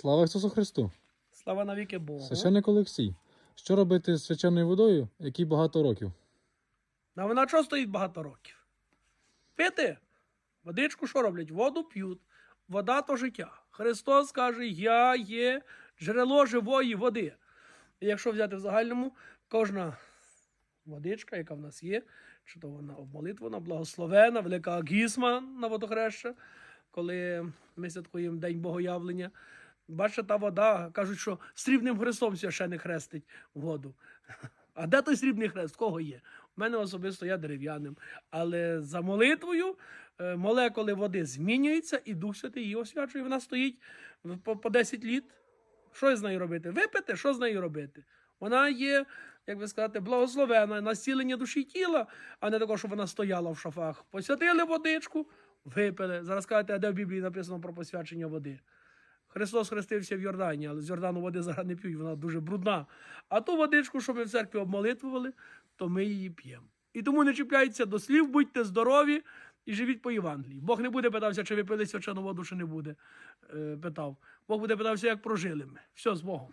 Слава Ісусу Христу! Слава навіки Богу. Священник Олексій. Що робити з свяченою водою, якій багато років? А вона чого стоїть багато років? Пити. Водичку що роблять? Воду п'ють. Вода то життя. Христос каже: Я є джерело живої води. І якщо взяти в загальному, кожна водичка, яка в нас є, чи то вона обмолитвана, благословена, велика агісма на водохреща, коли ми святкуємо День Богоявлення. Бачите, та вода, кажуть, що срібним хрестом священик хрестить воду. А де той срібний хрест? Кого є? У мене особисто я дерев'яним. Але за молитвою е, молекули води змінюються, і Дух Святий її освячує. Вона стоїть по, по 10 літ. Що з нею робити? Випити, що з нею робити? Вона є, як би сказати, благословена на зцілення душі тіла, а не такого, щоб вона стояла в шафах. Посвятили водичку, випили. Зараз кажете, а де в Біблії написано про посвячення води? Христос хрестився в Йордані, але з Йордану води зараз не п'ють, вона дуже брудна. А ту водичку, що ми в церкві обмолитвували, то ми її п'ємо. І тому не чіпляйтеся до слів, будьте здорові і живіть по Євангелії. Бог не буде питався, чи ви пили свячену воду, чи не буде. е, Питав. Бог буде питався, як прожили ми. Все з Богом.